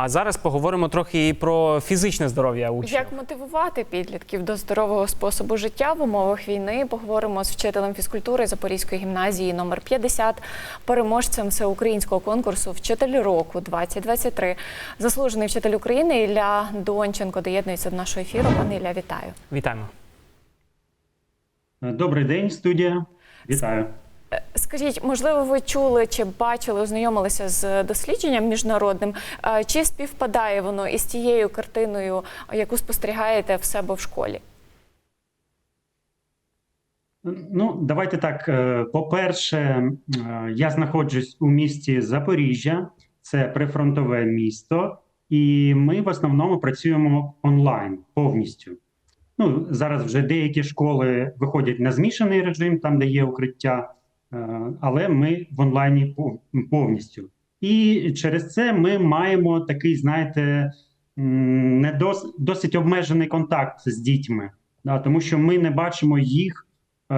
А зараз поговоримо трохи і про фізичне здоров'я учнів. Як мотивувати підлітків до здорового способу життя в умовах війни? Поговоримо з вчителем фізкультури Запорізької гімназії номер 50, переможцем всеукраїнського конкурсу Вчитель року 2023. Заслужений вчитель України Ілля Донченко доєднується до нашого ефіру. Пане Ілля, вітаю. Вітаємо. Добрий день, студія. Вітаю. Е, Скажіть, можливо, ви чули чи бачили, ознайомилися з дослідженням міжнародним? Е, Чи співпадає воно із тією картиною, яку спостерігаєте в себе в школі? Ну, давайте так. е, По-перше, я знаходжусь у місті Запоріжжя, це прифронтове місто, і ми в основному працюємо онлайн повністю. Ну, зараз вже деякі школи виходять на змішаний режим, там де є укриття, але ми в онлайні повністю. І через це ми маємо такий, знаєте, не дос, досить обмежений контакт з дітьми, да, тому що ми не бачимо їх е,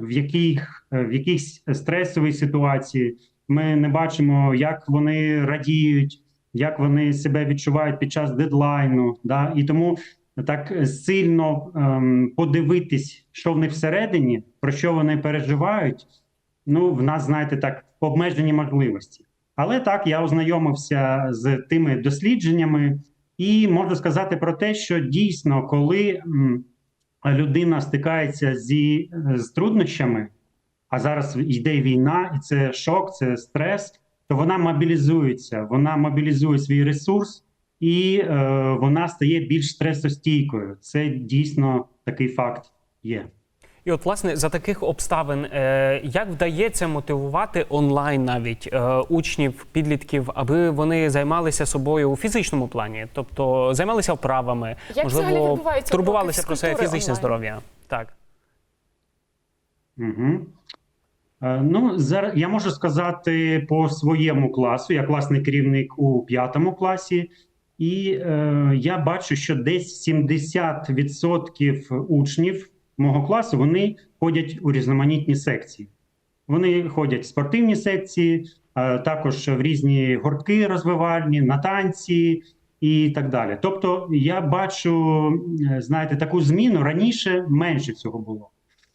в, яких, е, в якійсь стресовій ситуації. Ми не бачимо, як вони радіють, як вони себе відчувають під час дедлайну. Да? І тому так сильно ем, подивитись, що в них всередині, про що вони переживають. Ну, в нас, знаєте, так обмежені можливості. Але так я ознайомився з тими дослідженнями, і можу сказати про те, що дійсно, коли людина стикається зі з труднощами, а зараз йде війна, і це шок, це стрес, то вона мобілізується, вона мобілізує свій ресурс і е, вона стає більш стресостійкою. Це дійсно такий факт є. І от, власне, за таких обставин, е, як вдається мотивувати онлайн навіть е, учнів, підлітків, аби вони займалися собою у фізичному плані, тобто займалися вправами, Як можливо, турбувалися про своє фізичне онлайн? здоров'я. Так. Угу. Ну, зараз я можу сказати по своєму класу. Я класний керівник у п'ятому класі, і е, я бачу, що десь 70% учнів мого класу вони ходять у різноманітні секції. Вони ходять в спортивні секції, е, також в різні гуртки розвивальні, на танці і так далі. Тобто, я бачу, е, знаєте, таку зміну раніше менше цього було.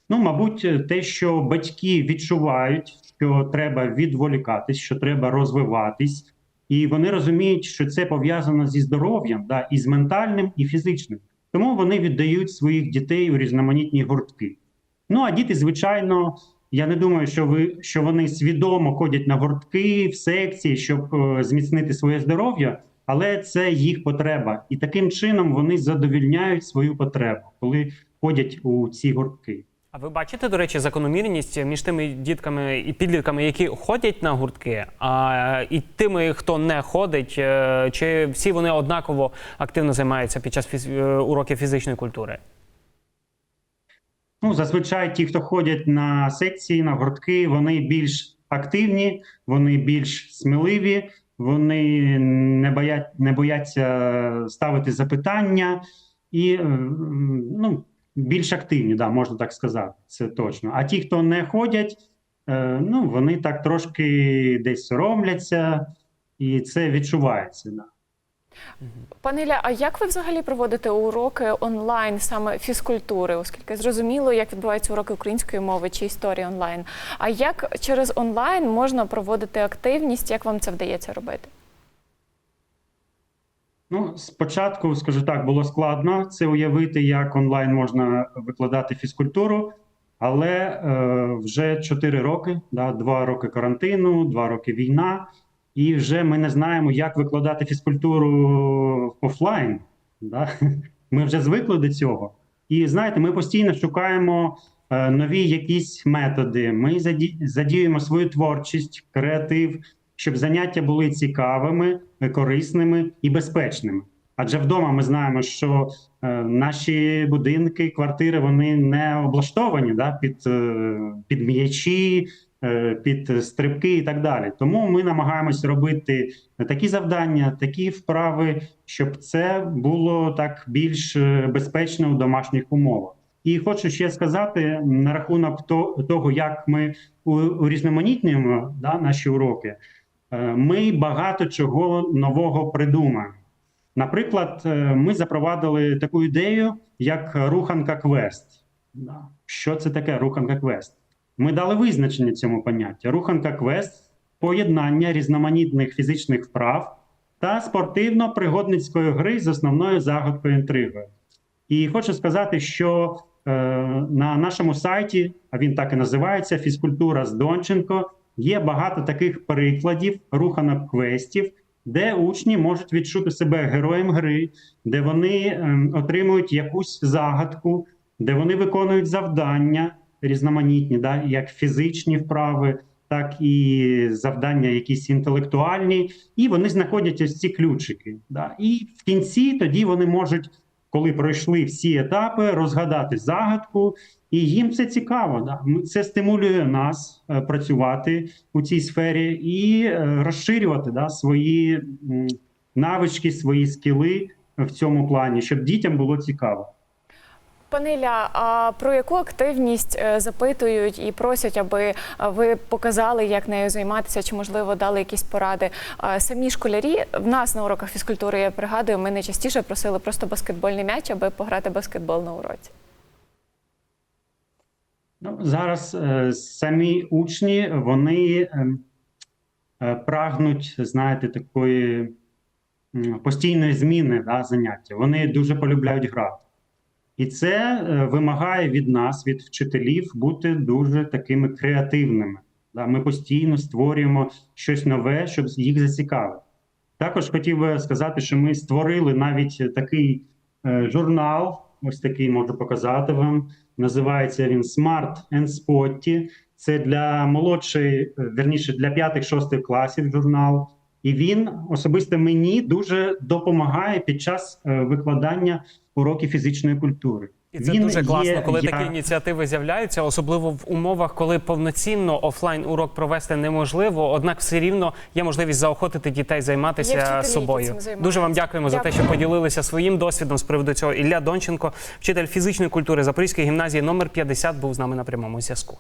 Ну, мабуть, те, що батьки відчувають, що треба відволікатись, що треба розвиватись, і вони розуміють, що це пов'язано зі здоров'ям, да, і з ментальним, і фізичним. Тому вони віддають своїх дітей у різноманітні гуртки. Ну а діти, звичайно, я не думаю, що ви що вони свідомо ходять на гуртки в секції, щоб е, зміцнити своє здоров'я, але це їх потреба, і таким чином вони задовільняють свою потребу, коли ходять у ці гуртки. А ви бачите, до речі, закономірність між тими дітками і підлітками, які ходять на гуртки, а і тими, хто не ходить, е, чи всі вони однаково активно займаються під час е, уроків фізичної культури? Ну, зазвичай ті, хто ходять на секції, на гуртки, вони більш активні, вони більш сміливі, вони не боять, не бояться ставити запитання і ну, більш активні, да, можна так сказати, це точно. А ті, хто не ходять, е, ну, вони так трошки десь соромляться, і це відчувається. Да. Пане Ілля, а як ви взагалі проводите уроки онлайн саме фізкультури, оскільки зрозуміло, як відбуваються уроки української мови чи історії онлайн? А як через онлайн можна проводити активність? Як вам це вдається робити? Ну, спочатку, скажу так, було складно це уявити, як онлайн можна викладати фізкультуру, але е, вже 4 роки, да, 2 роки карантину, 2 роки війна, і вже ми не знаємо, як викладати фізкультуру офлайн. Да? Ми вже звикли до цього. І знаєте, ми постійно шукаємо е, нові якісь методи. Ми заді- задіюємо свою творчість, креатив, щоб заняття були цікавими, корисними і безпечними. Адже вдома ми знаємо, що е, наші будинки, квартири вони не облаштовані да, під, е, під м'ячі, е, під стрибки і так далі. Тому ми намагаємось робити такі завдання, такі вправи, щоб це було так більш е, безпечно у домашніх умовах. І хочу ще сказати на рахунок то- того, як ми урізноманітнюємо да, наші уроки. Е, ми багато чого нового придумаємо. Наприклад, е, ми запровадили таку ідею, як руханка квест. Що це таке руханка квест? Ми дали визначення цьому поняття. Руханка квест поєднання різноманітних фізичних вправ та спортивно-пригодницької гри з основною загадкою інтригою. І хочу сказати, що е, на нашому сайті, а він так і називається Фізкультура з Донченко, є багато таких прикладів руханок квестів, де учні можуть відчути себе героєм гри, де вони ем, отримують якусь загадку, де вони виконують завдання різноманітні, да, як фізичні вправи, так і завдання якісь інтелектуальні, і вони знаходять ось ці ключики. Да. І в кінці тоді вони можуть, коли пройшли всі етапи, розгадати загадку, і їм це цікаво. Це стимулює нас е, працювати у цій сфері і е, розширювати да, свої навички, свої скіли в цьому плані, щоб дітям було цікаво. Пане Ілля, а про яку активність е, запитують і просять, аби е, ви показали, як нею займатися, чи можливо дали якісь поради? Самі школярі в нас на уроках фізкультури я пригадую, ми найчастіше просили просто баскетбольний м'яч, аби пограти баскетбол на уроці. Ну, зараз е, самі учні вони ем, е, прагнуть, знаєте, такої постійної зміни да, заняття. Вони дуже полюбляють грати. І це е, вимагає від нас, від вчителів, бути дуже такими креативними. Ми постійно створюємо щось нове, щоб їх зацікавити. Також хотів би сказати, що ми створили навіть такий е, журнал, ось такий можу показати вам. Називається він Smart and Spotty. Це для молодшої, е, верніше для п'ятих-шостих класів журнал. І він особисто мені дуже допомагає під час е, викладання уроків фізичної культури. І це Він дуже класно, є коли як- такі ініціативи з'являються, особливо в умовах, коли повноцінно офлайн урок провести неможливо. Однак все рівно є можливість заохотити дітей займатися вчителі, собою. Дуже вам дякуємо за те, що поділилися своїм досвідом з приводу цього. Ілля Донченко, вчитель фізичної культури Запорізької гімназії номер 50, був з нами на прямому зв'язку.